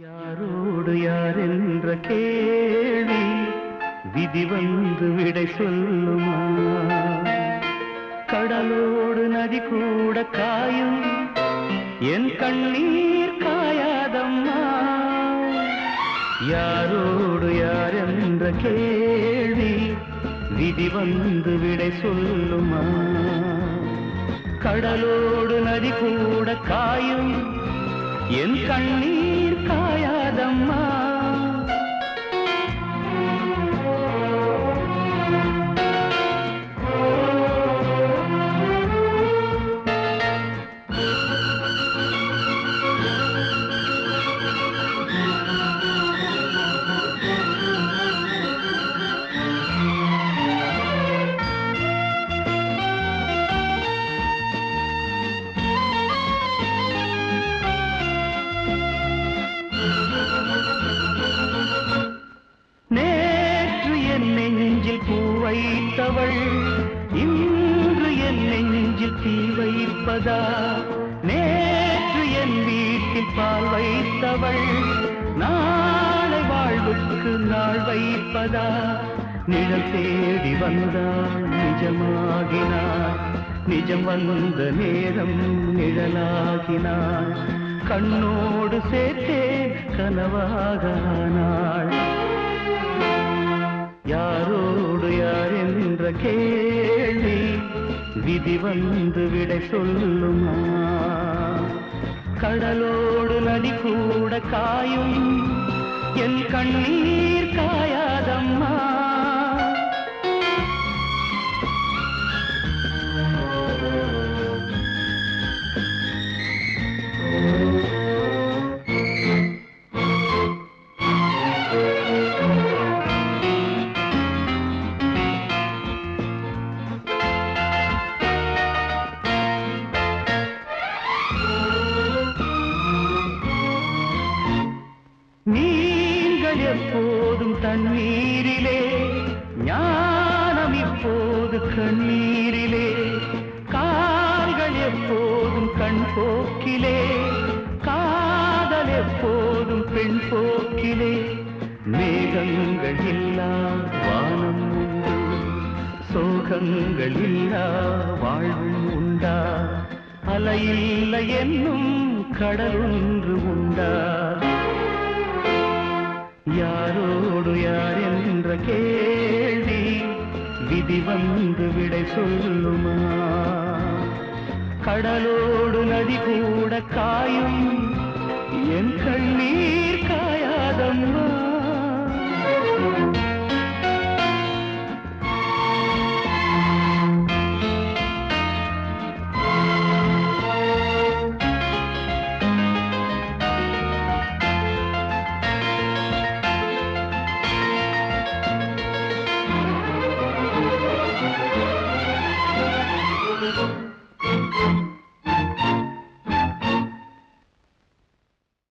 யாரோடு யார் என்ற கேள்வி விதி வந்து விடை சொல்லுமா? கடலோடு நதி கூட காயும் என் கண்ணீர் காயாதம்மா? யாரோடு யார் என்ற கேள்வி விதி வந்து விடை சொல்லுமா? கடலோடு நதி கூட காயும் என் கண்ணீர் காயாதம்மா. இருப்பதா நேற்று என் வீட்டில் பால் வைத்தவள். நாளை வாழ்வுக்கு நாள் வைப்பதா? நிழல் தேடி வந்தாள் நிஜமாகினாள் நிஜம் வந்த நேரம் நிழலாகினாள் கண்ணோடு சேர்த்தே கனவாகானாள் யார் விதி வந்து விடை சொல்லுமா? கடலோடு நதி கூட காயும் என் கண்ணீர் காயா? எப்போதும் தண்ணீரிலே. ஞானம் இப்போது கண்ணீரிலே. கால்கள் எப்போதும் கண் போக்கிலே. காதல் எப்போதும் பெண் போக்கிலே. மேகங்கள் இல்லா வானம் உண்டு. சோகங்கள் இல்லா வாழ்வும் உண்டா. அலையில்லை என்னும் கடல் ஒன்று உண்டா. விதி வந்து விடை சொல்லுமா? கடலோடு நதி கூட காயும்